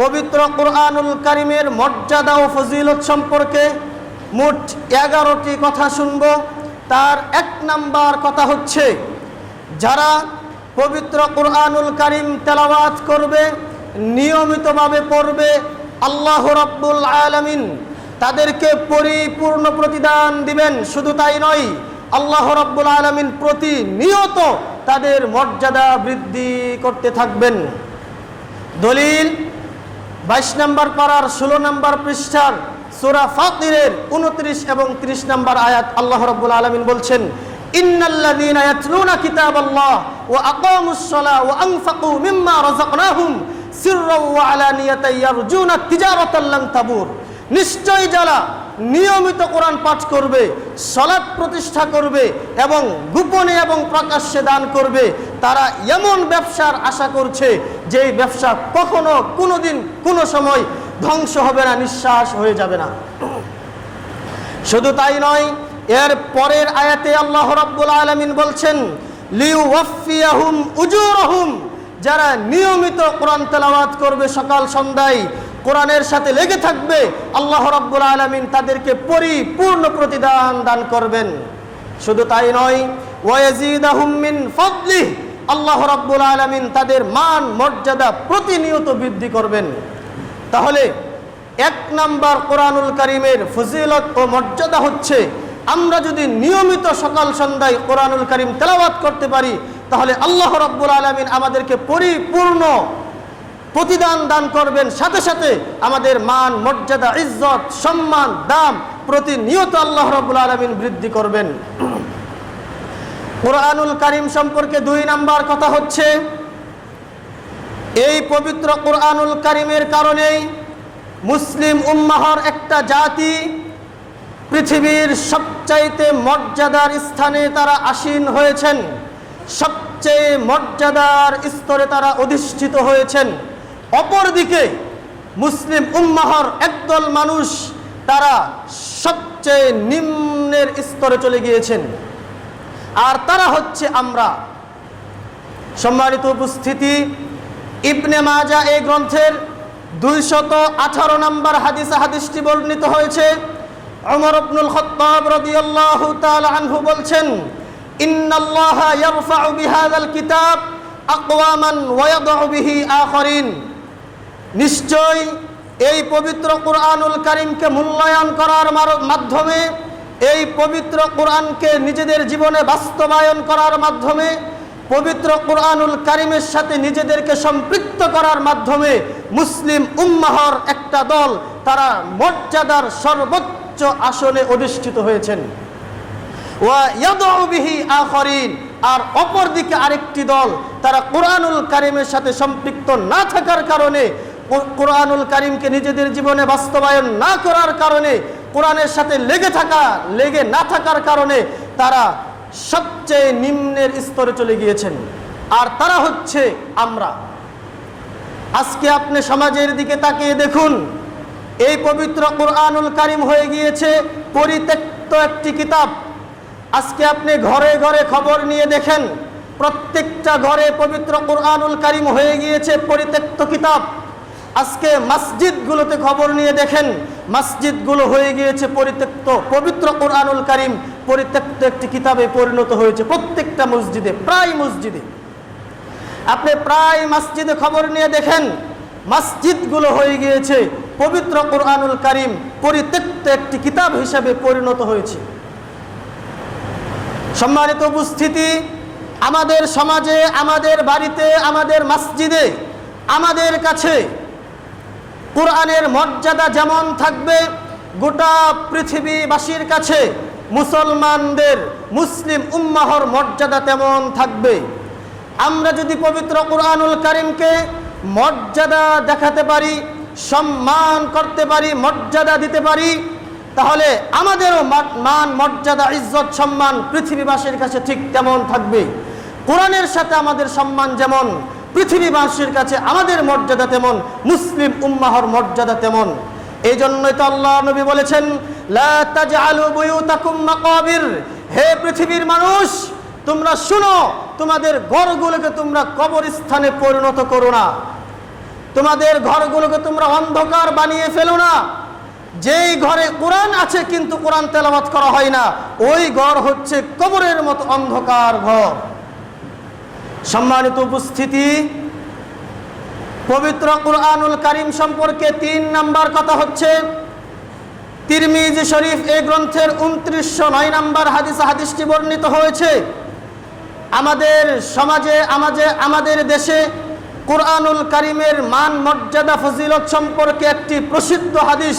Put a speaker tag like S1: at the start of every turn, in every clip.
S1: পবিত্র কোরআনুল কারিমের মর্যাদা ও ফজিলত সম্পর্কে মোট এগারোটি কথা শুনব। তার এক নাম্বার কথা হচ্ছে, যারা পবিত্র কোরআনুল কারিম তেলাওয়াত করবে, নিয়মিতভাবে পড়বে, আল্লাহ রব্বুল আলামিন তাদেরকে পরিপূর্ণ প্রতিদান দিবেন। শুধু তাই নয়, আল্লাহ রব্বুল আলমিন প্রতিনিয়ত তাদের মর্যাদা বৃদ্ধি করতে থাকবেন। দলিল বাইশ নম্বর পাড়ার ষোলো নম্বর পৃষ্ঠার সুরা ফাতিরের উনত্রিশ এবং ত্রিশ নম্বর আয়াত আল্লাহ রব্বুল আলমিন বলছেন, ইন্নাল্লাযীনা ইয়াতলুনা কিতাবাল্লাহ ওয়া আকামুস সালাহ ওয়া আনফাকু মিম্মা রাযাকনাহুম সিররাও ওয়া আলানিয়াতান ইয়ারজুনা তিজারাতাল লান তাবুর। নিশ্চয়ই যারা নিয়মিত কোরআন পাঠ করবে সলাৎ প্রতিষ্ঠা করবে এবং গোপনে এবং প্রকাশ্যে দান করবে, তারা এমন ব্যবসার আশা করছে যে এই ব্যবসা কখনো কোনোদিন কোনো সময় ধ্বংস হবে না, নিঃশ্বাস হয়ে যাবে না। শুধু তাই নয়, এর পরের আয়াতে আল্লাহ রাব্বুল আলামিন বলছেন লিউ যারা নিয়মিত কোরআন তেলাওয়াত করবে সকাল সন্ধ্যায়, কোরআনের সাথে লেগে থাকবে, আল্লাহ রাব্বুল আলামিন তাদেরকে পরিপূর্ণ প্রতিদান দান করবেন। শুধু তাই নয় ওয়াজিদাহুম মিন ফদলিহ আল্লাহ রাব্বুল আলামিন তাদের মান মর্যাদা প্রতিনিয়ত বৃদ্ধি করবেন। তাহলে এক নাম্বার কোরআনুল কারিমের ফজিলত ও মর্যাদা হচ্ছে, আমরা যদি নিয়মিত সকাল সন্ধ্যায় কোরআনুল কারিম তেলাওয়াত করতে পারি, তাহলে আল্লাহ রাব্বুল আলামিন আমাদেরকে পরিপূর্ণ প্রতিদান দান করবেন। সাথে সাথে আমাদের মান, মর্যাদা, ইজ্জত, সম্মান, দাম প্রতিনিয়ত আল্লাহ রাব্বুল আলামিন বৃদ্ধি করবেন। কোরআনুল কারিম সম্পর্কে দুই নাম্বার কথা হচ্ছে, এই পবিত্র কোরআনুল কারিমের কারণেই মুসলিম উম্মাহর একটা জাতি পৃথিবীর সবচাইতে মর্যাদার স্থানে তারা আসীন হয়েছেন, সবচেয়ে মর্যাদার স্তরে তারা অধিষ্ঠিত হয়েছেন। অপরদিকে মুসলিম উম্মাহর একদল মানুষ তারা সবচেয়ে নিম্নের স্তরে চলে গিয়েছেন। আর তারা হচ্ছে আমরা। সম্মানিত উপস্থিতি, ইবনে মাজা এই গ্রন্থের দুইশত আঠারো নম্বর হাদিস হাদিসটি বর্ণিত হয়েছে। অমর আব্দুল খত্তাব রাদিয়াল্লাহু তাআলা আনহু বলছেন, ইন্নাল্লাহা ইয়ারফাউ কিতাব আকওয়ামান ওয়া ইয়াদউ নিশ্চয় এই পবিত্র কোরআনুল কারিমকে মূল্যায়ন করার মাধ্যমে এই পবিত্র কোরআনকে নিজেদের জীবনে বাস্তবায়ন করার মাধ্যমে, পবিত্র কোরআনুল কারিমের সাথে নিজেদেরকে সম্পৃক্ত করার মাধ্যমে মুসলিম উম্মাহর একটা দল তারা মর্যাদার সর্বোচ্চ আসনে অধিষ্ঠিত হয়েছেন। ওয়া ইয়াদউ বিহি আখরিন, আর অপরদিকে আরেকটি দল তারা কোরআনুল কারিমের সাথে সম্পৃক্ত না থাকার কারণে কোরআনুল কারিমকে নিজেদের জীবনে বাস্তবায়ন না করার কারণে কোরআনের সাথে লেগে থাকা, লেগে না থাকার কারণে তারা সবচেয়ে নিম্নের স্তরে চলে গিয়েছেন। আর তারা হচ্ছে আমরা। আজকে আপনি সমাজের দিকে তাকিয়ে দেখুন, এই পবিত্র কোরআনুল কারিম হয়ে গিয়েছে পরিত্যক্ত একটি কিতাব। আজকে আপনি ঘরে ঘরে খবর নিয়ে দেখেন, প্রত্যেকটা ঘরে পবিত্র কোরআনুল কারিম হয়ে গিয়েছে পরিত্যক্ত কিতাব। আজকে মসজিদগুলোতে খবর নিয়ে দেখেন মসজিদগুলো হয়ে গিয়েছে পরিত্যক্ত। পবিত্র কোরআনুল কারিম পরিত্যক্ত একটি কিতাবে পরিণত হয়েছে প্রত্যেকটা মসজিদে, প্রায় মসজিদে। আপনি প্রায় মসজিদে খবর নিয়ে দেখেন, মসজিদগুলো হয়ে গিয়েছে পবিত্র কোরআনুল কারিম পরিত্যক্ত একটি কিতাব হিসাবে পরিণত হয়েছে। সম্মানিত উপস্থিতি, আমাদের সমাজে, আমাদের বাড়িতে, আমাদের মসজিদে, আমাদের কাছে কোরআনের মর্যাদা যেমন থাকবে, গোটা পৃথিবীবাসীর কাছে মুসলমানদের, মুসলিম উম্মাহর মর্যাদা তেমন থাকবে। আমরা যদি পবিত্র কোরআনুল কারিমকে মর্যাদা দেখাতে পারি, সম্মান করতে পারি, মর্যাদা দিতে পারি, তাহলে আমাদেরও মান মর্যাদা, ইজ্জত, সম্মান পৃথিবীবাসীর কাছে ঠিক তেমন থাকবে। কোরআনের সাথে আমাদের সম্মান যেমন পৃথিবীবাসীর কাছে আমাদের মর্যাদা তেমন, মুসলিম উম্মাহর মর্যাদা তেমন। এই জন্যই তো আল্লাহ নবী বলেছেন হে পৃথিবীর মানুষ, তোমরা শুনো, তোমাদের ঘরগুলোকে তোমরা কবরস্থানে পরিণত করো না। তোমাদের ঘরগুলোকে তোমরা অন্ধকার বানিয়ে ফেলো না। যেই ঘরে কোরআন আছে কিন্তু কোরআন তেলাবাত করা হয় না, ওই ঘর হচ্ছে কবরের মতো অন্ধকার ঘর। সম্মানিত উপস্থিতি, পবিত্র কোরআনুল কারিম সম্পর্কে তিন নাম্বার কথা হচ্ছে, তিরমিজি শরীফ এই গ্রন্থের উনত্রিশশো নয় নাম্বার হাদিস হাদিসটি বর্ণিত হয়েছে। আমাদের সমাজে আমাদের আমাদের দেশে কোরআনুল কারিমের মান, মর্যাদা, ফজিলত সম্পর্কে একটি প্রসিদ্ধ হাদিস।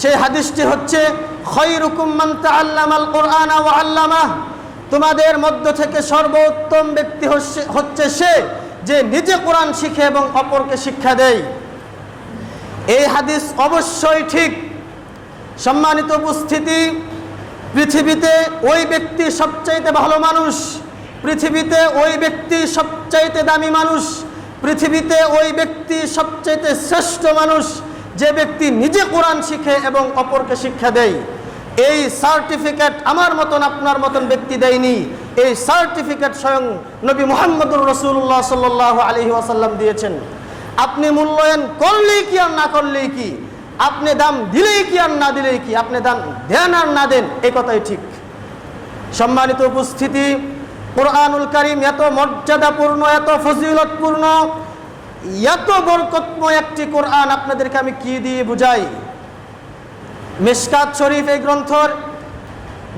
S1: সেই হাদিসটি হচ্ছে, খৈরুকুম মান তাআল্লামাল কোরআন ওয়া আল্লামাহ। তোমাদের মধ্য থেকে সর্বোত্তম ব্যক্তি হচ্ছে- সে যে নিজে কোরআন শিখে এবং অপরকে শিক্ষা দেয়। এই হাদিস অবশ্যই ঠিক। সম্মানিত উপস্থিতি, পৃথিবীতে ওই ব্যক্তি সবচাইতে ভালো মানুষ, পৃথিবীতে ওই ব্যক্তি সবচাইতে দামি মানুষ, পৃথিবীতে ওই ব্যক্তি সবচাইতে শ্রেষ্ঠ মানুষ যে ব্যক্তি নিজে কোরআন শিখে এবং অপরকে শিক্ষা দেয়। এই সার্টিফিকেট আমার মতন আপনার মতন ব্যক্তি দেয়নি। এই সার্টিফিকেট স্বয়ং নবী মোহাম্মদুর রসুল্লাহ সাল্লাহ আলহি ওয়াসাল্লাম দিয়েছেন। আপনি মূল্যায়ন করলেই কি আর না করলেই কি? আপনি দাম দিলেই কি আর না দিলেই কি? আপনি দাম দেন আর না দেন এই কথাই ঠিক। সম্মানিত উপস্থিতি, কোরআনুল করিম এত মর্যাদাপূর্ণ, এত ফজিলতপূর্ণ, এত বরকতময় একটি কোরআন আপনাদেরকে আমি কি দিয়ে বুঝাই? মেশকাত শরীফ এই গ্রন্থর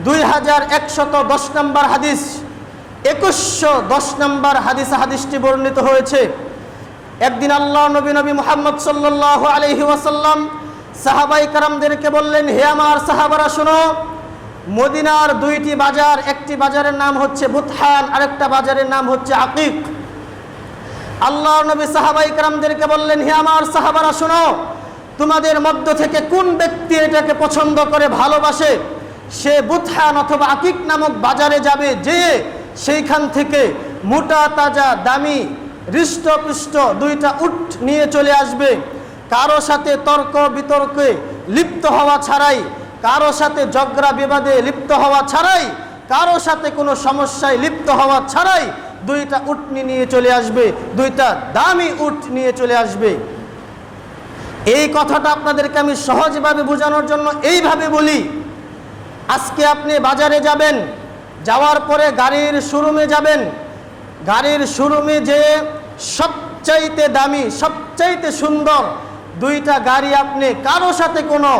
S1: দুই হাজার একশত দশ নম্বর হাদিস একুশশো দশ নম্বর হাদিস, হাদিসটি বর্ণিত হয়েছে। একদিন আল্লাহ নবী নবী মোহাম্মদ সাল্লাহ আলহি ওয়াসাল্লাম সাহাবাই কারামদেরকে বললেন, হে আমার সাহাবারা, শোনো, মদিনার দুইটি বাজার, একটি বাজারের নাম হচ্ছে বুতহান, আরেকটা বাজারের নাম হচ্ছে আকিক। আল্লাহ নবী সাহাবাই কারামদেরকে বললেন, হে আমার সাহাবারা, শোনো তোমাদের মধ্য থেকে কোন ব্যক্তি এটাকে পছন্দ করে, ভালোবাসে? সে বুথান অথবা আকিক নামক বাজারে যাবে যে সেইখান থেকে মোটা, তাজা, দামি, হৃষ্টপুষ্ট দুইটা উট নিয়ে চলে আসবে। কারও সাথে তর্ক, বিতর্কে লিপ্ত হওয়া ছাড়াই, কারও সাথে ঝগড়া, বিবাদে লিপ্ত হওয়া ছাড়াই, কারও সাথে কোনো সমস্যায় লিপ্ত হওয়া ছাড়াই দুইটা উটনি নিয়ে চলে আসবে, দুইটা দামি উট নিয়ে চলে আসবে। এই কথাটা আপনাদেরকে আমি সহজভাবে বোঝানোর জন্য এইভাবে বলি। আজকে আপনি বাজারে যাবেন, যাওয়ার পরে গাড়ির শোরুমে যাবেন। গাড়ির শোরুমে যে সবচাইতে দামি, সবচাইতে সুন্দর দুইটা গাড়ি আপনি কারও সাথে কোনো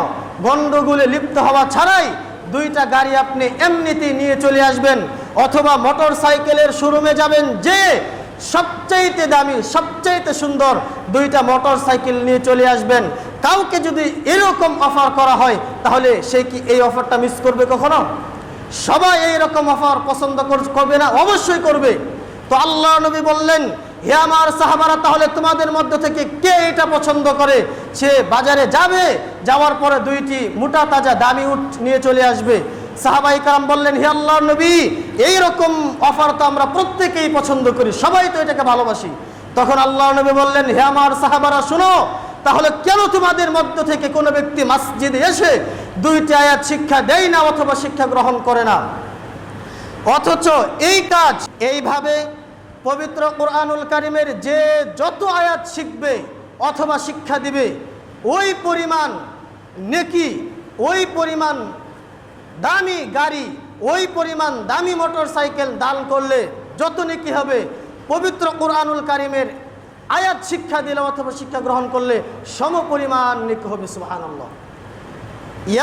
S1: গণ্ডগোলে লিপ্ত হওয়া ছাড়াই দুইটা গাড়ি আপনি এমনিতেই নিয়ে চলে আসবেন। অথবা মোটর সাইকেলের শোরুমে যাবেন যে সবচাইতে দামি, সবচাইতে সুন্দর দুইটা মোটর সাইকেল নিয়ে চলে আসবেন। কাউকে যদি এরকম অফার করা হয়, তাহলে সে কি এই অফারটা মিস করবে কখনো? সবাই এই রকম অফার পছন্দ কর- করবে না? অবশ্যই করবে। তো আল্লাহ নবী বললেন, হে আমার সাহাবারা, তাহলে তোমাদের মধ্য থেকে কে এটা পছন্দ করে? সে বাজারে যাবে, যাওয়ার পরে দুইটি মোটা তাজা দামি উঠ নিয়ে চলে আসবে। সাহাবাই কালাম বললেন, হে আল্লাহ নবী এই রকম অফার তো আমরা প্রত্যেকেই পছন্দ করি, সবাই তো এটাকে ভালোবাসি। তখন আল্লাহ নবী বললেন, হে আমার সাহাবারা, শোনো, তাহলে কেন তোমাদের মধ্য থেকে কোনো ব্যক্তি মসজিদে এসে দুইটি আয়াত শিক্ষা দেয় না অথবা শিক্ষা গ্রহণ করে না? অথচ এই কাজ, এইভাবে পবিত্র কোরআনুল কারিমের যে যত আয়াত শিখবে অথবা শিক্ষা দিবে, ওই পরিমাণ নেকি, ওই পরিমাণ দামি গাড়ি, ওই পরিমাণ দামি মোটর সাইকেল দান করলে যত নেকি হবে, পবিত্র কোরআনুল কারিমের আয়াত শিক্ষা দিলে অথবা শিক্ষা গ্রহণ করলে সম পরিমাণ নেকি হবে, সুবহানাল্লাহ।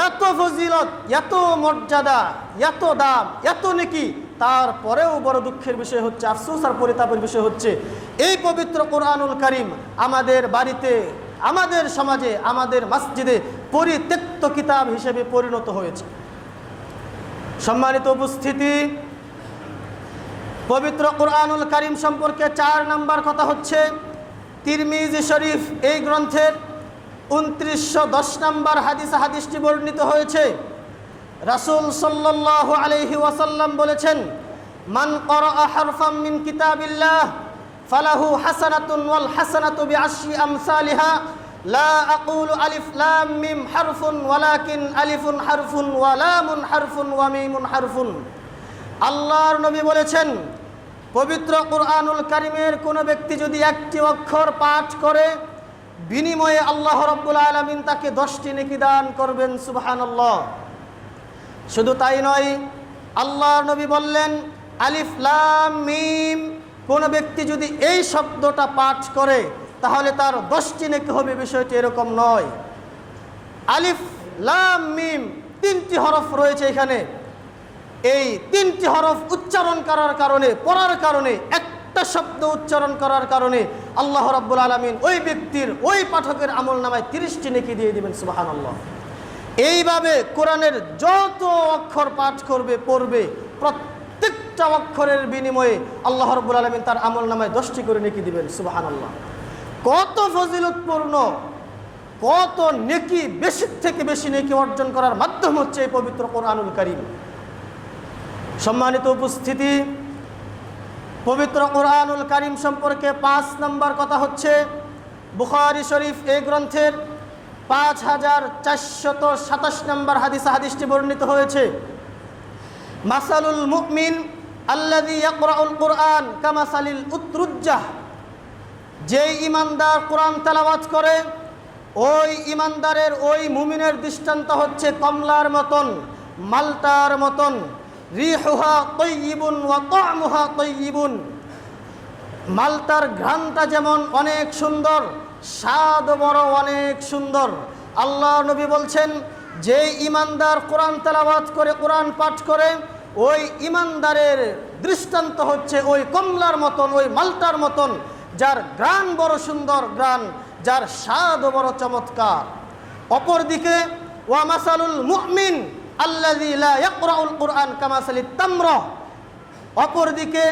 S1: এত ফজিলত, এত মর্যাদা, এত দাম, এত নাকি, তারপরেও বড় দুঃখের বিষয় হচ্ছে, আফসোস আর পরিতাপের বিষয় হচ্ছে, এই পবিত্র কোরআনুল করিম আমাদের বাড়িতে, আমাদের সমাজে, আমাদের মসজিদে পরিত্যক্ত কিতাব হিসেবে পরিণত হয়েছে। সম্মানিত উপস্থিতি, পবিত্র কোরআনুল করিম সম্পর্কে চার নাম্বার কথা হচ্ছে, তিরমিজি শরীফ এই গ্রন্থের উনত্রিশশো দশ নম্বর হাদিস হাদিসটি বর্ণিত হয়েছে। রাসূল সাল্লাল্লাহু আলাইহি ওয়াসাল্লাম বলেছেন, মান করা হারফাম মিন কিতাবিল্লাহ, ফালাহু হাসানাতুন ওয়াল হাসানাতু বিআশরি আমসালিহা আলিফ লাম মিম হারফুন ওয়ালাকিন আলিফুন হারফুন ওয়া লামুন হারফুন ওয়া মিমুন হারফুন। আল্লাহর নবী বলেছেন, পবিত্র কোরআনুল কারিমের কোনো ব্যক্তি যদি একটি অক্ষর পাঠ করে, বিনিময়ে আল্লাহ রব্বুল আলমিন তাকে দশটি নেকি দান করবেন সুবাহান শুধু তাই নয়, আল্লাহর নবী বললেন, আলিফ লাম মিম, কোন ব্যক্তি যদি এই শব্দটা পাঠ করে তাহলে তার দশটি নেকি হবে বিষয়টি এরকম নয়। আলিফ, লাম, মিম তিনটি হরফ রয়েছে এখানে। এই তিনটি হরফ উচ্চারণ করার কারণে, পড়ার কারণে, একটা শব্দ উচ্চারণ করার কারণে আল্লাহ রাব্বুল আলমিন ওই ব্যক্তির, ওই পাঠকের আমল নামায় তিরিশটি নেকি দিয়ে দিবেন সুবাহান আল্লাহ এইভাবে কোরআনের যত অক্ষর পাঠ করবে, পড়বে, প্রত্যেকটা অক্ষরের বিনিময়ে আল্লাহ রব্বুল আলমিন তার আমল নামায় দশটি করে নেকি দিবেন সুবাহান আল্লাহ কত ফজিলতপূর্ণ, কত নেকি বেশি থেকে বেশি নেকি অর্জন করার মাধ্যম হচ্ছে এই পবিত্র কোরআনুল করিম। সম্মানিত উপস্থিতি, পবিত্র কোরআনুল করিম সম্পর্কে পাঁচ নম্বর কথা হচ্ছে, বুখারি শরীফ এই গ্রন্থের পাঁচ হাজার চারশত সাতাশ নম্বর হাদিস হাদিসটি বর্ণিত হয়েছে, মাসালুল মুকমিন আল্লাদি ইয়াকরাউল কোরআন কামাসালিল উত্রুজ্জাহ। যেই ইমানদার কোরআন তেলাওয়াত করে, ওই ইমানদারের ওই মুমিনের দৃষ্টান্ত হচ্ছে কমলার মতন মালটার মতন। রিহুহা তৈবুন ওয়া তামুহা তৈবুন মালটার ঘ্রাণটা যেমন অনেক সুন্দর স্বাদ বড় অনেক সুন্দর। আল্লাহ নবী বলছেন যে ইমানদার কোরআন তেলাওয়াত করে, কোরআন পাঠ করে, ওই ইমানদারের দৃষ্টান্ত হচ্ছে ওই কমলার মতন, ওই মালটার মতন। যার গ্রান বড় সুন্দর গ্রান যার স্বাদ বড় চমৎকার। অপরদিকে, ওয়া মাসালুল মুমিন তামরা। অপরদিকে,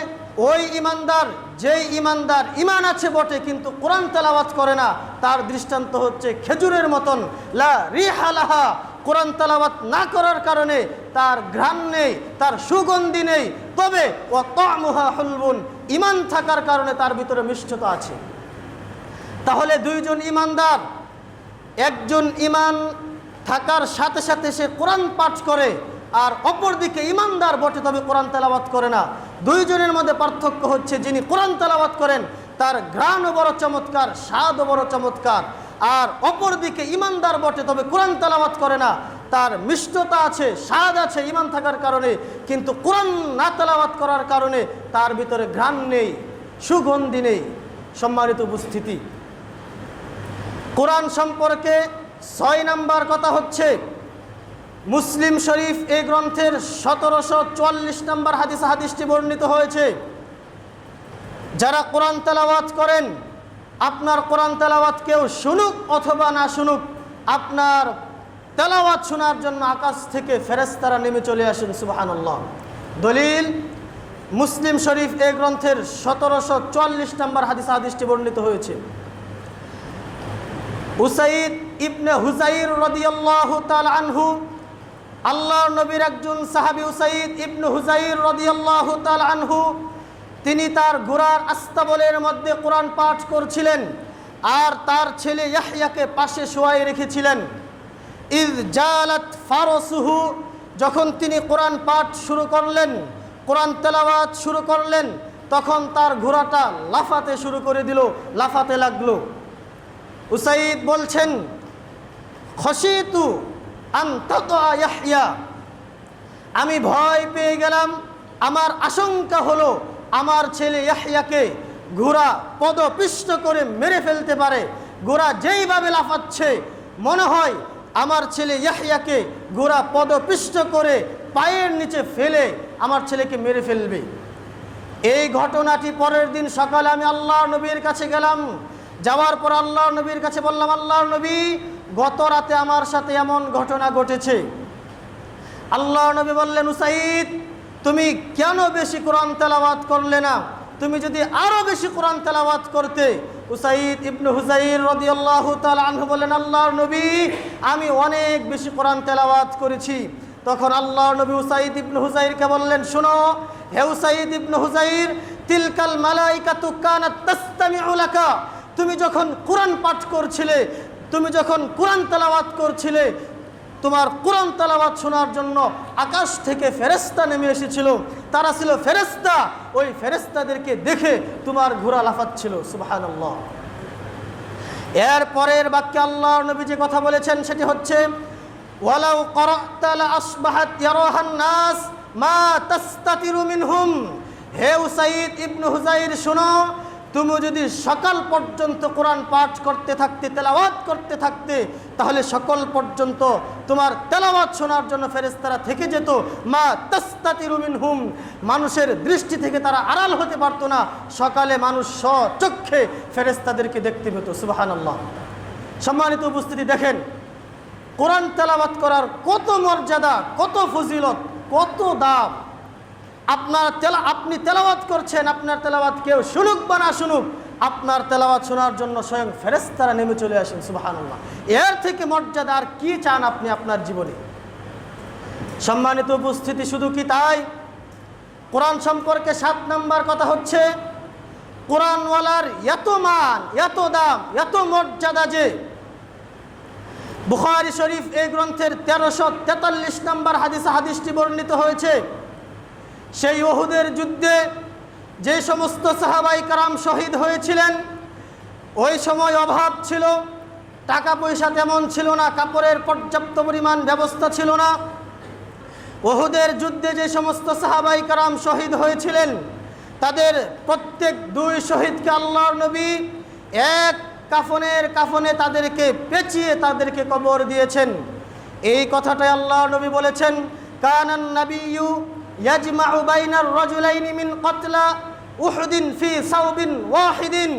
S1: ওই ইমানদার যেই ইমানদার ইমান আছে বটে, কিন্তু কোরআন তেলাওয়াত করে না, তার দৃষ্টান্ত হচ্ছে খেজুরের মতন। লা রিহালাহা কোরআন তেলাওয়াত না করার কারণে তার ঘ্রাণ নেই, তার সুগন্ধি নেই। তবে ও তামুহা হুলবুন ইমান থাকার কারণে তার ভিতরে মিষ্টতা আছে। তাহলে দুইজন ইমানদার, একজন ইমান থাকার সাথে সাথে সে কোরআন পাঠ করে আর অপরদিকে ইমানদার বটে, তবে কোরআন তেলাওয়াত করে না। দুইজনের মধ্যে পার্থক্য হচ্ছে যিনি কোরআন তেলাওয়াত করেন, তার ঘ্রাণও বড় চমৎকার, স্বাদও বড় চমৎকার। আর অপরদিকে ইমানদার বটে, তবে কোরআন তেলাওয়াত করে না। তার মিষ্টতা আছে, স্বাদ আছে ইমান থাকার কারণে, কিন্তু কোরআন না তেলাওয়াত করার কারণে তার ভিতরে ঘ্রাণ নেই, সুগন্ধি নেই, সম্মানিত উপস্থিতি। কোরআন সম্পর্কে ছয় নাম্বার কথা হচ্ছে, মুসলিম শরীফ এই গ্রন্থের সতেরোশো চুয়াল্লিশ নম্বর হাদিস হাদিসটি বর্ণিত হয়েছে। যারা কোরআন তেলাওয়াত করেন, আপনার কোরআন তেলাওয়াত কেউ শুনুক অথবা না শুনুক, আপনার তেলাওয়াত শোনার জন্য আকাশ থেকে ফেরেস্তারা নেমে চলে আসেন সুবাহান্লাহ দলিল, মুসলিম শরীফ এই গ্রন্থের সতেরোশো চুয়াল্লিশ নম্বর হাদিস হাদিসটি বর্ণিত হয়েছে। উসাইদ ইবনে হুজাইর রদিয়াল্লাহু তাআলা আনহু আল্লাহ নবীর একজন সাহাবী উসাইদ ইবনে হুজাইর রদিয়াল্লাহু তাআলা আনহু, তিনি তার ঘোড়ার আস্তাবলের মধ্যে কোরআন পাঠ করছিলেন আর তার ছেলে ইয়াহইয়াকে পাশে শোয়াই রেখেছিলেন। জালাত ফারসুহু, যখন তিনি কোরআন পাঠ শুরু করলেন, কোরআন তেলাওয়াত শুরু করলেন, তখন তার ঘোড়াটা লাফাতে শুরু করে দিল, লাফাতে লাগল। উসাইদ বলছেন, খসিতু আন্তিয়া আমি ভয় পেয়ে গেলাম, আমার আশঙ্কা হলো আমার ছেলে ইয়াহিয়াকে ঘোড়া পদপিষ্ট করে মেরে ফেলতে পারে। ঘোড়া যেইভাবে লাফাচ্ছে, মনে হয় আমার ছেলে ইয়াহিয়াকে ঘোড়া পদপিষ্ট করে পায়ের নিচে ফেলে আমার ছেলেকে মেরে ফেলবে। এই ঘটনাটি পরের দিন সকালে আমি আল্লাহ নবীর কাছে গেলাম। যাওয়ার পর আল্লাহ নবীর কাছে বললাম আল্লাহ নবী, গত রাতে আমার সাথে এমন ঘটনা ঘটেছে। আল্লাহ নবী বললেন, উসাইদ, তুমি কেন বেশি কোরআন তেলাওয়াত করলে না? তুমি যদি আরও বেশি কোরআন তেলাওয়াত করতে উসাইদ ইবনু হুসাইর রদিয়াল্লাহ তাল আনহু বলেন, আল্লাহর নবী, আমি অনেক বেশি কোরআন তেলাওয়াত করেছি। তখন আল্লাহ নবী উসাইদ ইবনু হুসাইরকে বললেন, শোনো, হে উসাইদ ইবনু হুসাইর তিলকাল মালাইকা তুকানা তাস্তামি তুমি যখন কোরআন পাঠ করছিলে, তুমি যখন কোরআন তেলাওয়াত করছিলে তোমার কোরআন তেলাওয়াত শোনার জন্য আকাশ থেকে ফেরেস্তা নেমে এসেছিল। তারা ছিল ফেরেস্তা ওই ফেরেস্তাদেরকে দেখে তোমার ঘোড়া লাফাচ্ছিল। সুবহানাল্লাহ। এর পরের বাক্যে আল্লাহ নবী যে কথা বলেছেন সেটি হচ্ছে নাস মা হে উসাইদ ইবনু হুজাইর শোনো তুমি যদি সকাল পর্যন্ত কোরআন পাঠ করতে থাকতে, তেলাওয়াত করতে থাকতে, তাহলে সকল পর্যন্ত তোমার তেলাওয়াত শোনার জন্য ফেরেস্তারা থেকে যেত। মা তাস্তাতিরু হুম মানুষের দৃষ্টি থেকে তারা আড়াল হতে পারতো না। সকালে মানুষ স্বচক্ষে ফেরেস্তাদেরকে দেখতে পেত, সুবাহানাল্লাহ। সম্মানিত উপস্থিতি, দেখেন, কোরআন তেলাওয়াত করার কত মর্যাদা, কত ফজিলত, কত দাম। আপনার তেলা আপনি তেলাওয়াত করছেন, আপনার তেলাওয়াত কেউ শুনুক বা না শুনুক, আপনার তেলাওয়াত শোনার জন্য স্বয়ং ফেরেস্তারা নেমে চলে আসেন সুবাহান্লাহ এর থেকে মর্যাদা আর কি চান আপনি আপনার জীবনে? সম্মানিত উপস্থিতি শুধু কি তাই? কোরআন সম্পর্কে সাত নাম্বার কথা হচ্ছে, কোরআনওয়ালার এত মান, এত দাম, এত মর্যাদা যে, বুখারি শরীফ এই গ্রন্থের তেরোশো তেতাল্লিশ নম্বর হাদিস হাদিসটি বর্ণিত হয়েছে সেই ওহুদের যুদ্ধে যে সমস্ত সাহাবাই কারাম শহীদ হয়েছিলেন, ওই সময় অভাব ছিল টাকা পয়সা তেমন ছিল না, কাপড়ের পর্যাপ্ত পরিমাণ ব্যবস্থা ছিল না। ওহুদের যুদ্ধে যে সমস্ত সাহাবাই কারাম শহীদ হয়েছিলেন, তাদের প্রত্যেক দুই শহীদকে আল্লাহর নবী এক কাফনের কাফনে তাদেরকে পেঁচিয়ে তাদেরকে কবর দিয়েছেন। এই কথাটাই আল্লাহর নবী বলেছেন, কানান নাবিয়ু ইয়াজমাউ বাইনার রাজুলাইনি মিন কতলা উহুদিন ফি ওয়াহিদিন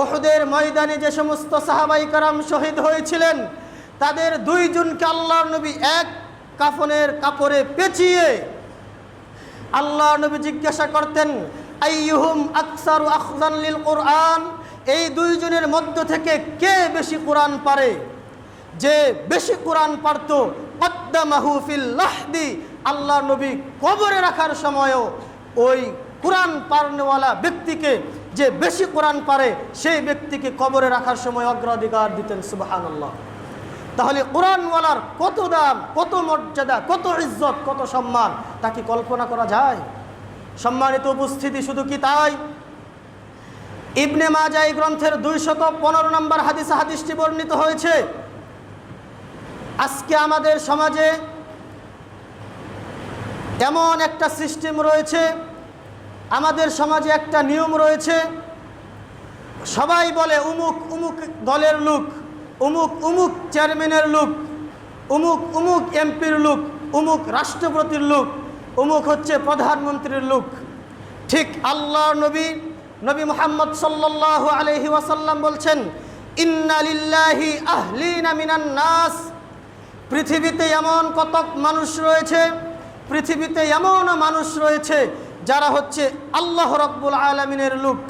S1: উহুদের ময়দানে যে সমস্ত সাহাবাই কারাম শহীদ হয়েছিলেন, তাদের দুইজনকে আল্লাহর নবী এক কাফনের কাপড়ে পেঁচিয়ে আল্লাহ নবী জিজ্ঞাসা করতেন এই দুইজনের মধ্য থেকে কে বেশি কোরআন পারে? যে বেশি কোরআন পারত লাহদি আল্লাহ নবী কবরে রাখার সময়ও ওই কোরআন পারনেওয়ালা ব্যক্তিকে যে বেশি কোরআন পারে, সেই ব্যক্তিকে কবরে রাখার সময় অগ্রাধিকার দিতেন, সুবহানাল্লাহ। তাহলে কোরআনওয়ালার কত দাম, কত মর্যাদা, কত ইজ্জত, কত সম্মান, তা কি কল্পনা করা যায়? সম্মানিত উপস্থিতি শুধু কি তাই? ইবনে মাজা এই গ্রন্থের দুইশত পনেরো নম্বর হাদিস হাদিসটি বর্ণিত হয়েছে, আজকে আমাদের সমাজে এমন একটা সিস্টেম রয়েছে, আমাদের সমাজে একটা নিয়ম রয়েছে, সবাই বলে উমুক উমুক দলের লোক, উমুক উমুক চেয়ারম্যানের লোক, উমুক উমুক এমপির লোক, উমুক রাষ্ট্রপতির লোক, উমুক হচ্ছে প্রধানমন্ত্রীর লোক। ঠিক আল্লাহ নবী নবী মোহাম্মদ সাল্লাহ আলহি ওয়াসাল্লাম বলছেন ইন্নালিল্লাহি আহলিনা মিনান নাস। পৃথিবীতে এমন কতক মানুষ রয়েছে পৃথিবীতে এমনও মানুষ রয়েছে যারা হচ্ছে আল্লাহ রব্বুল আলমিনের লোক,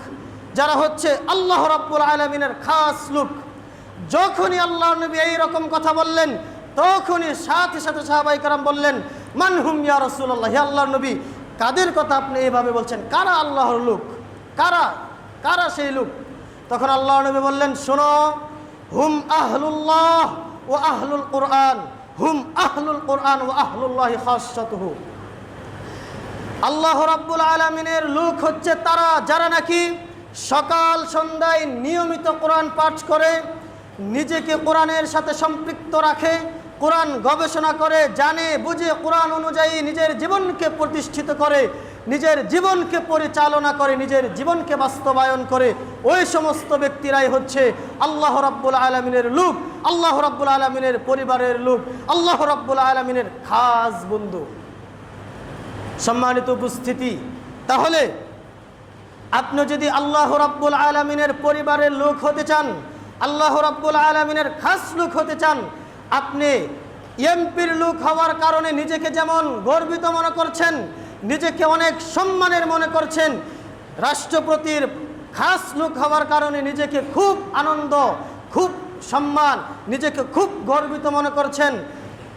S1: যারা হচ্ছে আল্লাহ রব্বুল আলমিনের খাস লুক। যখনই আল্লাহ নবী এই রকম কথা বললেন, তখনই সাথে সাথে সাহাবাই কারাম বললেন মানহুম ইয়া রসুল্লাহ আল্লাহ নবী, কাদের কথা আপনি এইভাবে বলছেন? কারা আল্লাহর লোক? কারা? কারা সেই লোক? তখন আল্লাহ নবী বললেন, শোনো, হুম আহলুল্লাহ ও আহলুল কোরআন। হুম আহলুল কোরআন ও আহলুল্লাহ খাসতুহু। আল্লাহ রাব্বুল আলমিনের লোক হচ্ছে তারা, যারা নাকি সকাল সন্ধ্যায় নিয়মিত কোরআন পাঠ করে, নিজেকে কোরআনের সাথে সম্পৃক্ত রাখে, কোরআন গবেষণা করে, জানে, বুঝে, কোরআন অনুযায়ী নিজের জীবনকে প্রতিষ্ঠিত করে নিজের জীবনকে পরিচালনা করে, নিজের জীবনকে বাস্তবায়ন করে, ওই সমস্ত ব্যক্তিরাই হচ্ছে আল্লাহ রাব্বুল আলমিনের লোক, আল্লাহ রাব্বুল আলমিনের পরিবারের লোক, আল্লাহ রাব্বুল আলমিনের খাস বন্ধু। সম্মানিত উপস্থিতি, তাহলে আপনি যদি আল্লাহ রাব্বুল আলমিনের পরিবারের লোক হতে চান, আল্লাহ রাব্বুল আলমিনের খাস লোক হতে চান, আপনি এমপির লোক হওয়ার কারণে নিজেকে যেমন গর্বিত মনে করছেন নিজেকে অনেক সম্মানের মনে করছেন রাষ্ট্রপতির খাস লোক হওয়ার কারণে নিজেকে খুব আনন্দ, খুব সম্মান, নিজেকে খুব গর্বিত মনে করছেন।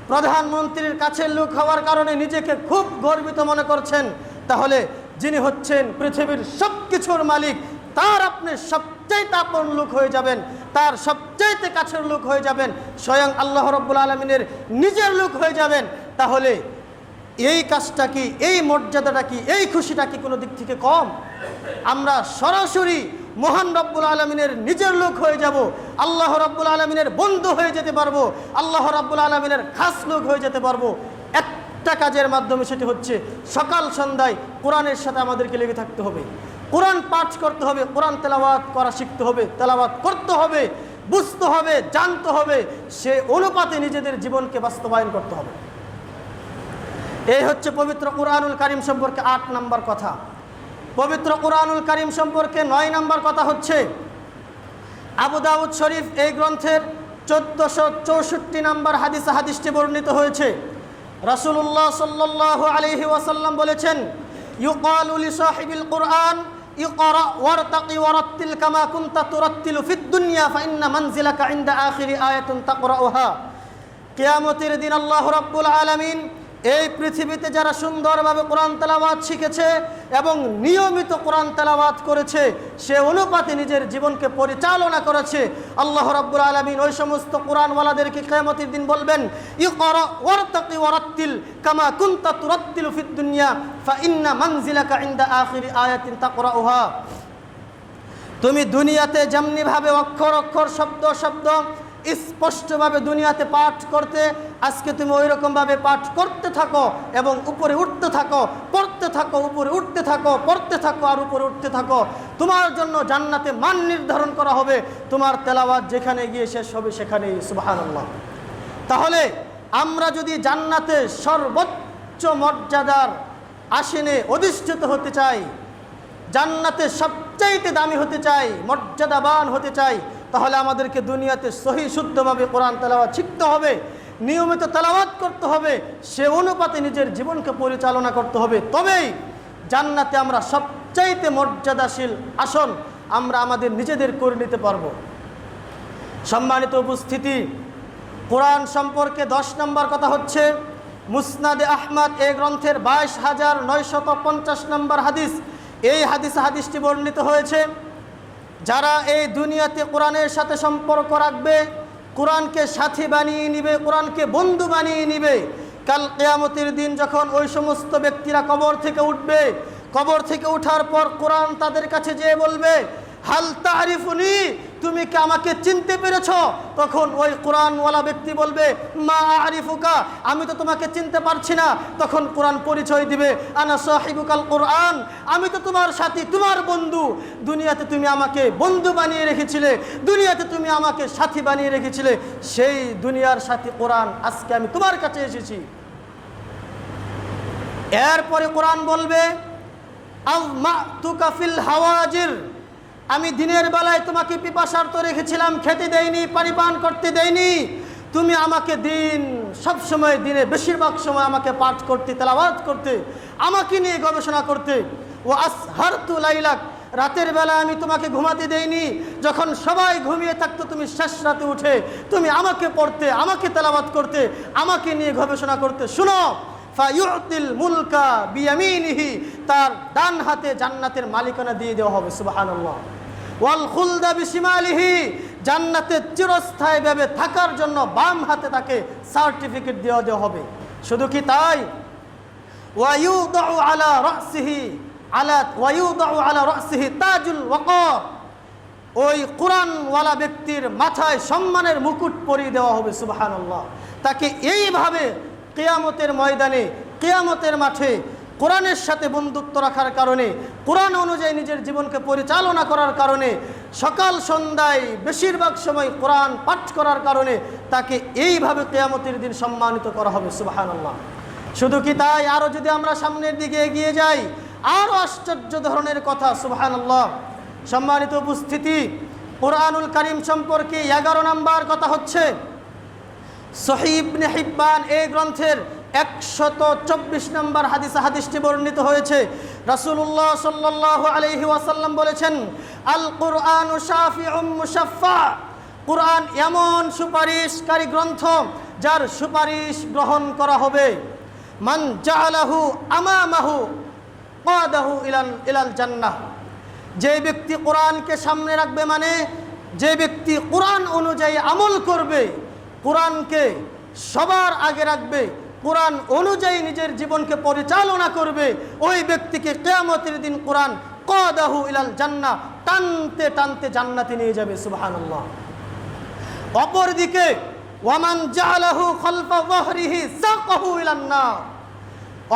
S1: প্রধানমন্ত্রীর কাছের লোক হওয়ার কারণে নিজেকে খুব গর্বিত মনে করছেন। তাহলে যিনি হচ্ছেন পৃথিবীর সব কিছুর মালিক, তার আপনি সবচাইতে আপন লোক হয়ে যাবেন, তার সবচাইতে কাছের লোক হয়ে যাবেন। স্বয়ং আল্লাহ রব্বুল আলমিনের নিজের লোক হয়ে যাবেন। তাহলে এই কাজটা কি, এই মর্যাদাটা কি, এই খুশিটা কি কোনো দিক থেকে কম? আমরা সরাসরি মহান রব্বুল আলমিনের নিজের লোক হয়ে যাব, আল্লাহ রব্বুল আলমিনের বন্ধু হয়ে যেতে পারব, আল্লাহ রব্বুল আলমিনের খাস লোক হয়ে যেতে পারব। একটা কাজের মাধ্যমে সেটি হচ্ছে সকাল সন্ধ্যায় কোরআনের সাথে আমাদেরকে লেগে থাকতে হবে। কোরআন পাঠ করতে হবে, কোরআন তেলাওয়াত করা শিখতে হবে, তেলাওয়াত করতে হবে, বুঝতে হবে, জানতে হবে, সে অনুপাতে নিজেদের জীবনকে বাস্তবায়ন করতে হবে। এই হচ্ছে পবিত্র কোরআনুল কারিম সম্পর্কে আট নম্বর কথা। পবিত্র কোরআনুল কারিম সম্পর্কে নয় নাম্বার কথা হচ্ছে, আবু দাউদ শরীফ এই গ্রন্থের চোদ্দশো চৌষট্টি নাম্বার হাদিস হাদিসটি বর্ণিত হয়েছে। রাসূলুল্লাহ সাল্লাল্লাহু আলাইহি ওয়াসাল্লাম বলেছেন, ইউকালু লি সাহিবিল কুরআন, ইকরা দিন আল্লাহ রাব্বুল আলামিন এই পৃথিবীতে যারা সুন্দরভাবে কোরআন তেলাওয়াত শিখেছে এবং নিয়মিত কোরআন তেলাওয়াত করেছে, সে অনুপাতে নিজের জীবনকে পরিচালনা করেছে। আল্লাহ রাব্বুল আলামিন ওই সমস্ত কোরআনওয়ালাদেরকে কিয়ামতের দিন বলবেন ওয়ারতাকি ওয়ারাত্তিল কামা তাকরাউহা। তুমি দুনিয়াতে যেমনিভাবে অক্ষর অক্ষর, শব্দ শব্দ স্পষ্টভাবে দুনিয়াতে পাঠ করতে, আজকে তুমি ওই রকমভাবে পাঠ করতে থাকো এবং উপরে উঠতে থাকো, পড়তে থাকো, উপরে উঠতে থাকো, পড়তে থাকো আর উপরে উঠতে থাকো। তোমার জন্য জান্নাতে মান নির্ধারণ করা হবে। তোমার তেলাওয়াত যেখানে গিয়ে শেষ হবে সেখানেই, সুবহানাল্লাহ। তাহলে আমরা যদি জান্নাতে সর্বোচ্চ মর্যাদার আসনে অধিষ্ঠিত হতে চাই, জান্নাতে সবচাইতে দামি হতে চাই, মর্যাদাবান হতে চাই তাহলে আমাদেরকে দুনিয়াতে সহি শুদ্ধভাবে কোরআন তেলাওয়াত শিখতে হবে, নিয়মিত তেলাওয়াত করতে হবে, সে অনুপাতে নিজের জীবনকে পরিচালনা করতে হবে। তবেই জান্নাতে আমরা সবচাইতে মর্যাদাশীল আসন আমরা আমাদের নিজেদের করে নিতে পারব। সম্মানিত উপস্থিতি, কোরআন সম্পর্কে দশ নম্বর কথা হচ্ছে, মুসনাদে আহমদ এ গ্রন্থের বাইশ হাজার নয়শত পঞ্চাশ নম্বর হাদিস। এই হাদিস হাদিসটি বর্ণিত হয়েছে যারা এই দুনিয়াতে কোরআনের সাথে সম্পর্ক রাখবে, কোরআনকে সাথী বানিয়ে নিবে, কোরআনকে বন্ধু বানিয়ে নিবে, কাল কেয়ামতির দিন যখন ওই সমস্ত ব্যক্তিরা কবর থেকে উঠবে, কবর থেকে উঠার পর কোরআন তাদের কাছে যেয়ে বলবে হাল তারিফুনি তুমি কি আমাকে চিনতে পেরেছ? তখন ওই কোরআনওয়ালা ব্যক্তি বলবে, মা আরিফুকা, আমি তো তোমাকে চিনতে পারছি না। তখন কোরআন পরিচয় দিবে, আনা সাহিবুকাল কোরআন, আমি তো তোমার সাথী, তোমার বন্ধু। দুনিয়াতে তুমি আমাকে বন্ধু বানিয়ে রেখেছিলে, দুনিয়াতে তুমি আমাকে সাথী বানিয়ে রেখেছিলে। সেই দুনিয়ার সাথী কোরআন আজকে আমি তোমার কাছে এসেছি। এরপরে কোরআন বলবে আল মা তুকাফিল হাওয়াজির। আমি দিনের বেলায় তোমাকে পিপাসার্থ রেখেছিলাম, খেতে দেয়নি পানি পান করতে দেয়নি তুমি আমাকে দিন, সব সময় দিনে বেশিরভাগ সময় আমাকে পাঠ করতে, তেলাওয়াত করতে, আমাকে নিয়ে গবেষণা করতে। ও আসহার তু লাইলাক, রাতের বেলা আমি তোমাকে ঘুমাতে দেইনি। যখন সবাই ঘুমিয়ে থাকতো, তুমি শেষ রাতে উঠে তুমি আমাকে পড়তে, আমাকে তেলাওয়াত করতে, আমাকে নিয়ে গবেষণা করতে। শুনো, ফায়ুতিল মুলকা বিয়ামিনিহি, তার ডান হাতে জান্নাতের মালিকানা দিয়ে দেওয়া হবে, সুবহানাল্লাহ। ওয়াল খুলদা বিশিমালিহি, জান্নাতে চিরস্থায়ীভাবে থাকার জন্য বাম হাতে তাকে সার্টিফিকেট দেওয়া দেওয়া হবে। শুধু কি তাই? ওয়ায়ুদাউ আলা রাসিহি, আলা, ওয়ায়ুদাউ আলা রাসিহি তাজুল ওয়াকার। ওই কোরআনওয়ালা ব্যক্তির মাথায় সম্মানের মুকুট পরিয়ে দেওয়া হবে, সুবহানাল্লাহ। তাকে এইভাবে কেয়ামতের ময়দানে, কেয়ামতের মাঠে কোরআনের সাথে বন্ধুত্ব রাখার কারণে, কোরআন অনুযায়ী নিজের জীবনকে পরিচালনা করার কারণে, সকাল সন্ধ্যায় বেশিরভাগ সময় কোরআন পাঠ করার কারণে তাকে এইভাবে কেয়ামতের দিন সম্মানিত করা হবে সুবাহান্লাহ শুধু কি তাই? আরও যদি আমরা সামনের দিকে এগিয়ে যাই আরও আশ্চর্য ধরনের কথা সুবাহান্লাহ সম্মানিত উপস্থিতি, কোরআনুল করিম সম্পর্কে এগারো নাম্বার কথা হচ্ছে হিব্বান এই গ্রন্থের একশত চব্বিশ নম্বর হাদিস হাদিসটি বর্ণিত হয়েছে। রাসূলুল্লাহ সাল্লাল্লাহু আলাইহি ওয়াসাল্লাম বলেছেন, আল কুরআন মুশাফা কুরআন এমন সুপারিশকারী গ্রন্থ যার সুপারিশ গ্রহণ করা হবে। মান জাআলাহু আমামাহু কাদাহু ইলাল ইলাল জান্নাহ। যে ব্যক্তি কোরআনকে সামনে রাখবে মানে যে ব্যক্তি কোরআন অনুযায়ী আমল করবে, কোরআনকে সবার আগে রাখবে কোরআন অনুযায়ী নিজের জীবনকে পরিচালনা করবে, ওই ব্যক্তিকে কেয়ামতের দিন কোরআন কদাহু ইলাল জান্না, টানতে টানতে জান্নাতে নিয়ে যাবে, সুবহানাল্লাহ। অপরদিকে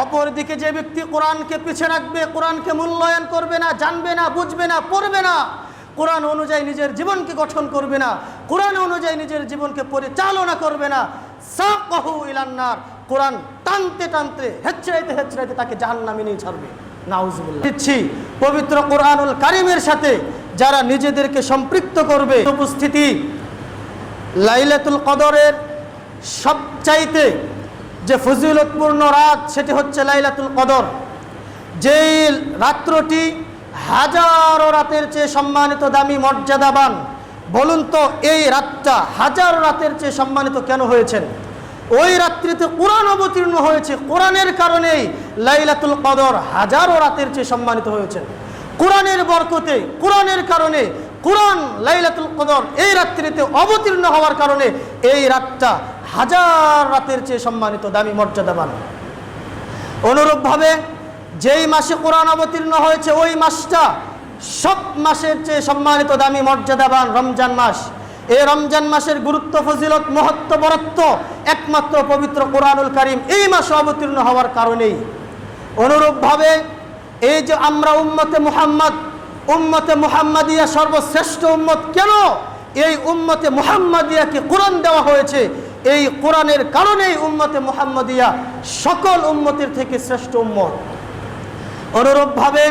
S1: অপরদিকে যে ব্যক্তি কোরআনকে পিছে রাখবে, কোরআনকে মূল্যায়ন করবে না, জানবে না, বুঝবে না, পড়বে না, কোরআন অনুযায়ী নিজের জীবনকে গঠন করবে না, কোরআন অনুযায়ী নিজের জীবনকে পরিচালনা করবে না সাকাহু ইলান্নার কোরআন টানতে টানতে, হেচড়াইতে হেচড়াইতে তাকে জাহান্নামে নিয়ে ছাড়বে। নাউজুবিল্লাহ। দিচ্ছি পবিত্র কোরআনুল কারিমের সাথে যারা নিজেদেরকে সম্পৃক্ত করবে, উপস্থিতি লাইলাতুল কদরের সবচাইতে যে ফজিলতপূর্ণ রাত, সেটি হচ্ছে লাইলাতুল কদর। যেই রাত্রটি হাজারো রাতের চেয়ে সম্মানিত দামি মর্যাদাবান। বলুন তো, এই রাতটা হাজারো রাতের চেয়ে সম্মানিত কেন হয়েছেন? ওই রাত্রিতে কোরআন অবতীর্ণ হয়েছে। কোরআনের কারণেই লাইলাতুল কদর হাজারো রাতের চেয়ে সম্মানিত হয়েছে। কোরআনের বরকতে, কোরআনের কারণে কোরআন লাইলাতুল কদর এই রাত্রিতে অবতীর্ণ হওয়ার কারণে এই রাতটা হাজার রাতের চেয়ে সম্মানিত, দামি, মর্যাদাবান। অনুরূপভাবে যেই মাসে কোরআন অবতীর্ণ হয়েছে, ওই মাসটা সব মাসের চেয়ে সম্মানিত, দামি, মর্যাদাবান রমজান মাস। এই রমজান মাসের গুরুত্ব, ফজিলত, মহত্ব, বরত্ব একমাত্র পবিত্র কোরআনুল কারিম এই মাসে অবতীর্ণ হওয়ার কারণেই। অনুরূপভাবে এই যে আমরা উম্মতে মুহাম্মদ, উম্মতে মুহাম্মাদিয়া সর্বশ্রেষ্ঠ উম্মত কেন? এই উম্মতে মুহাম্মাদিয়াকে কোরআন দেওয়া হয়েছে। এই কোরআনের কারণেই উম্মতে মুহাম্মাদিয়া সকল উম্মতের থেকে শ্রেষ্ঠ উম্মত। অনুরূপভাবে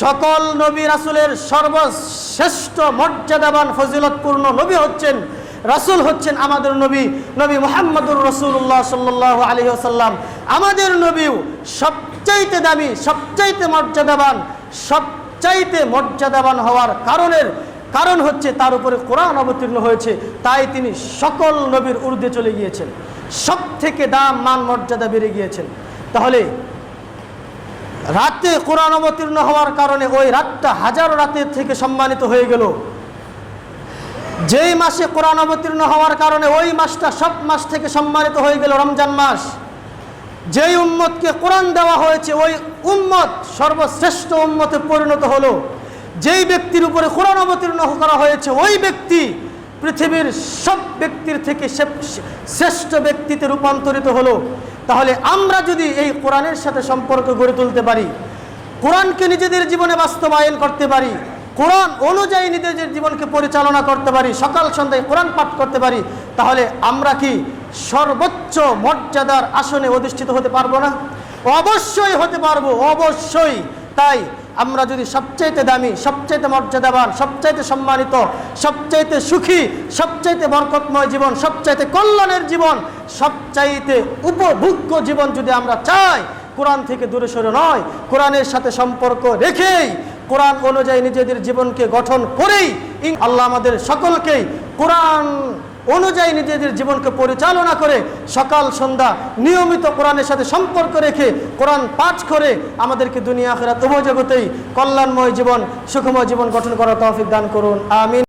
S1: সকল নবী রাসুলের সর্বশ্রেষ্ঠ মর্যাদাবান, ফজিলতপূর্ণ নবী হচ্ছেন, রাসুল হচ্ছেন আমাদের নবী নবী মোহাম্মদুর রসুল্লাহ সাল্লাহ আলী আসাল্লাম আমাদের নবীও সবচাইতে দামি, সবচাইতে মর্যাদাবান সবচাইতে মর্যাদাবান হওয়ার কারণের কারণ হচ্ছে তার উপরে কোরআন অবতীর্ণ হয়েছে, তাই তিনি সকল নবীর ঊর্ধ্বে চলে গিয়েছেন সব থেকে দাম, মান, মর্যাদা বেড়ে গিয়েছেন। তাহলে রাতে কোরআন অবতীর্ণ হওয়ার কারণে ওই রাতটা হাজারো রাতের থেকে সম্মানিত হয়ে গেল। যেই মাসে কোরআন অবতীর্ণ হওয়ার কারণে ওই মাসটা সব মাস থেকে সম্মানিত হয়ে গেল রমজান মাস। যেই উম্মতকে কোরআন দেওয়া হয়েছে, ওই উম্মত সর্বশ্রেষ্ঠ উম্মতে পরিণত হলো। যেই ব্যক্তির উপরে কোরআন অবতীর্ণ করা হয়েছে, ওই ব্যক্তি পৃথিবীর সব ব্যক্তির থেকে শ্রেষ্ঠ ব্যক্তিতে রূপান্তরিত হলো। তাহলে আমরা যদি এই কোরআনের সাথে সম্পর্ক গড়ে তুলতে পারি, কোরআনকে নিজেদের জীবনে বাস্তবায়ন করতে পারি, কোরআন অনুযায়ী নিজেদের জীবনকে পরিচালনা করতে পারি, সকাল সন্ধ্যায় কোরআন পাঠ করতে পারি, তাহলে আমরা কি সর্বোচ্চ মর্যাদার আসনে অধিষ্ঠিত হতে পারব না? অবশ্যই হতে পারব, অবশ্যই। তাই আমরা যদি সবচাইতে দামি, সবচাইতে মর্যাদাবান, সবচাইতে সম্মানিত, সবচাইতে সুখী, সবচাইতে বরকতময় জীবন, সবচাইতে কল্যাণের জীবন, সবচাইতে উপভোগ্য জীবন যদি আমরা চাই, কোরআন থেকে দূরে সরে নয়, কোরআনের সাথে সম্পর্ক রেখেই, কোরআন অনুযায়ী নিজেদের জীবনকে গঠন করেই আল্লাহ আমাদের সকলকেই কোরআন অনুযায়ী নিজেদের জীবনকে পরিচালনা করে সকাল, সন্ধ্যা নিয়মিত কোরআনের সাথে সম্পর্ক রেখে কোরআন পাঠ করে আমাদেরকে দুনিয়া, আখেরাত, উভয় জগতেই কল্যাণময় জীবন, সুখময় জীবন গঠন করার তৌফিক দান করুন। আমিন।